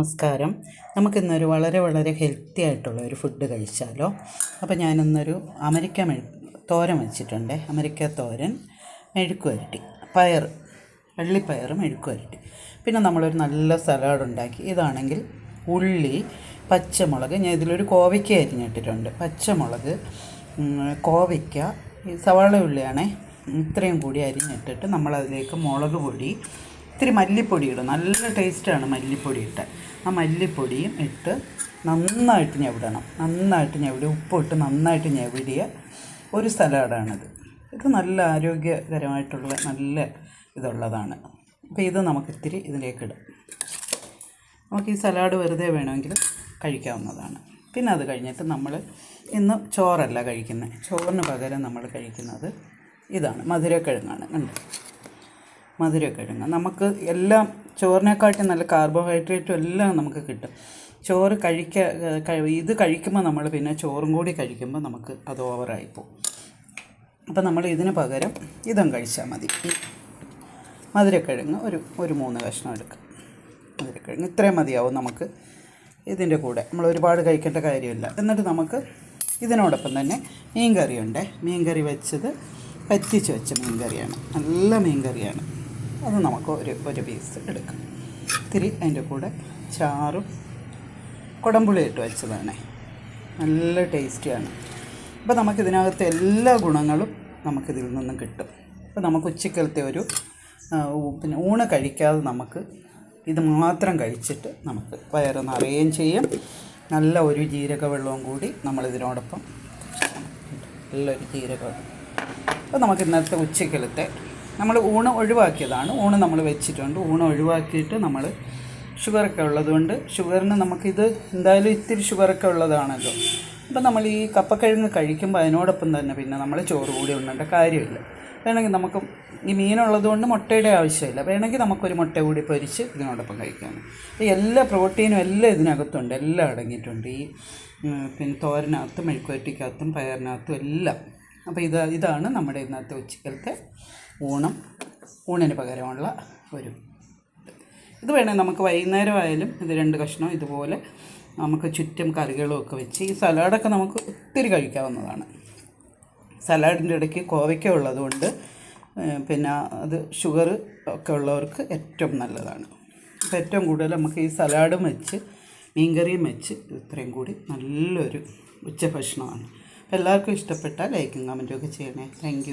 നമസ്കാരം. നമുക്കിന്നൊരു വളരെ വളരെ ഹെൽത്തി ആയിട്ടുള്ള ഒരു ഫുഡ് കഴിച്ചാലോ. അപ്പോൾ ഞാനിന്നൊരു അമരിക്ക മെഴു തോരൻ വെച്ചിട്ടുണ്ട്. അമരിക്ക തോരൻ മെഴുക്ക് വരട്ടി പയർ വെള്ളിപ്പയർ മെഴുക്ക് വരട്ടി പിന്നെ നമ്മളൊരു നല്ല സലാഡ് ഉണ്ടാക്കി. ഇതാണെങ്കിൽ ഉള്ളി പച്ചമുളക്. ഞാൻ ഇതിലൊരു കോവയ്ക്ക അരിഞ്ഞിട്ടിട്ടുണ്ട്. പച്ചമുളക് കോവയ്ക്ക സവാള ഉള്ളിയാണേ. ഇത്രയും കൂടി അരിഞ്ഞിട്ടിട്ട് നമ്മളതിലേക്ക് മുളക് പൊടി ഇത്തിരി മല്ലിപ്പൊടി ഇടും. നല്ല ടേസ്റ്റാണ് മല്ലിപ്പൊടി ഇട്ട്. ആ മല്ലിപ്പൊടിയും ഇട്ട് നന്നായിട്ട് ഞെവിടണം. നന്നായിട്ട് ഞെവിടി ഉപ്പിട്ട് നന്നായിട്ട് ഞെവിടിയ ഒരു സലാഡാണിത്. ഇത് നല്ല ആരോഗ്യകരമായിട്ടുള്ള നല്ല ഇതുള്ളതാണ്. അപ്പോൾ ഇത് നമുക്ക് ഇത്തിരി ഇതിലേക്ക് ഇടാം നമുക്ക് ഈ സലാഡ് വെറുതെ വേണമെങ്കിൽ കഴിക്കാവുന്നതാണ്. പിന്നെ അത് കഴിഞ്ഞിട്ട് നമ്മൾ ഇന്ന് ചോറല്ല കഴിക്കുന്നത് ചോറിന് പകരം നമ്മൾ കഴിക്കുന്നത് ഇതാണ്. മധുരക്കിഴങ്ങാണ്. കണ്ടോ? മധുരക്കിഴങ്ങ്. നമുക്ക് എല്ലാം ചോറിനെക്കാട്ടും നല്ല കാർബോഹൈഡ്രേറ്റും എല്ലാം നമുക്ക് കിട്ടും. ചോറ് കഴിക്ക ഇത് കഴിക്കുമ്പോൾ നമ്മൾ പിന്നെ ചോറും കൂടി കഴിക്കുമ്പോൾ നമുക്ക് അത് ഓവറായി പോകും. അപ്പോൾ നമ്മൾ ഇതിന് പകരം ഇതും കഴിച്ചാൽ മതി. മധുരക്കിഴങ്ങ് ഒരു ഒരു മൂന്ന് കഷ്ണം എടുക്കാം. മധുരക്കിഴങ്ങ് ഇത്രയും മതിയാവും നമുക്ക് ഇതിന്റെ കൂടെ. നമ്മൾ ഒരുപാട് കഴിക്കേണ്ട കാര്യമില്ല. എന്നിട്ട് നമുക്ക് ഇതിനോടൊപ്പം തന്നെ മീൻ കറിയുണ്ട് മീൻ കറി വെച്ചത് പറ്റിച്ച് വെച്ച മീൻ കറിയാണ് നല്ല മീൻ കറിയാണ് അത് നമുക്ക് ഒരു ഒരു പീസ് എടുക്കാം. ഇത്തിരി അതിന്റെ കൂടെ ചാറും കുടംപുളി ഇട്ട് വെച്ചതാണ്. നല്ല ടേസ്റ്റിയാണ്. അപ്പോൾ നമുക്കിതിനകത്ത് എല്ലാ ഗുണങ്ങളും നമുക്കിതിൽ നിന്നും കിട്ടും. അപ്പോൾ നമുക്ക് ഉച്ചക്കലത്തെ ഒരു പിന്നെ ഊണ് കഴിക്കാതെ നമുക്ക് ഇത് മാത്രം കഴിച്ചിട്ട് നമുക്ക് വയറ് നിറയുകയും ചെയ്യാം. നല്ല ഒരു ജീരക വെള്ളവും കൂടി നമ്മളിതിനോടൊപ്പം നല്ലൊരു ജീരക വെള്ളം അപ്പോൾ നമുക്ക് ഇന്നത്തെ ഉച്ചക്കലത്തെ നമ്മൾ ഊണ് ഒഴിവാക്കിയതാണ്. ഊണ് നമ്മൾ വെച്ചിട്ടുണ്ട്. ഊണ് ഒഴിവാക്കിയിട്ട് നമ്മൾ ഷുഗറൊക്കെ ഉള്ളതുകൊണ്ട് ഷുഗറിന് നമുക്കിത് എന്തായാലും ഇത്തിരി ഷുഗറൊക്കെ ഉള്ളതാണല്ലോ. അപ്പം നമ്മൾ ഈ കപ്പക്കിഴങ്ങ് കഴിക്കുമ്പോൾ അതിനോടൊപ്പം തന്നെ പിന്നെ നമ്മൾ ചോറ് കൂടി ഉണ്ണേണ്ട കാര്യമില്ല. വേണമെങ്കിൽ നമുക്ക് ഈ മീനുള്ളത് കൊണ്ട് മുട്ടയുടെ ആവശ്യമില്ല. വേണമെങ്കിൽ നമുക്കൊരു മുട്ട കൂടി പൊരിച്ച് ഇതിനോടൊപ്പം കഴിക്കാം. ഈ എല്ലാ പ്രോട്ടീനും എല്ലാം ഇതിനകത്തുണ്ട്. എല്ലാം അടങ്ങിയിട്ടുണ്ട്. ഈ പിന്നെ തോരനകത്തും മെഴുക്കുവരട്ടിക്കകത്തും പയറിനകത്തും എല്ലാം. അപ്പോൾ ഇത് ഇതാണ് നമ്മുടെ ഇന്നത്തെ ഉച്ചക്കലത്തെ ഊണം. ഊണിന് പകരമുള്ള ഒരു ഇത്. വേണമെങ്കിൽ നമുക്ക് വൈകുന്നേരം ആയാലും ഇത് രണ്ട് കഷ്ണം ഇതുപോലെ നമുക്ക് ചുറ്റും കറികളും ഒക്കെ വെച്ച് ഈ സലാഡൊക്കെ നമുക്ക് ഒത്തിരി കഴിക്കാവുന്നതാണ്. സലാഡിന്റെ ഇടയ്ക്ക് കോവയ്ക്ക ഉള്ളതുകൊണ്ട് പിന്നെ അത് ഷുഗർ ഒക്കെ ഉള്ളവർക്ക് ഏറ്റവും നല്ലതാണ്. അപ്പോൾ ഏറ്റവും കൂടുതൽ നമുക്ക് ഈ സലാഡും വെച്ച് മീൻകറിയും വെച്ച് ഇത്രയും കൂടി നല്ലൊരു ഉച്ചഭക്ഷണമാണ്. എല്ലാവർക്കും ഇഷ്ടപ്പെട്ടാൽ ലൈക്കും കമന്റും ഒക്കെ ചെയ്യണേ. താങ്ക്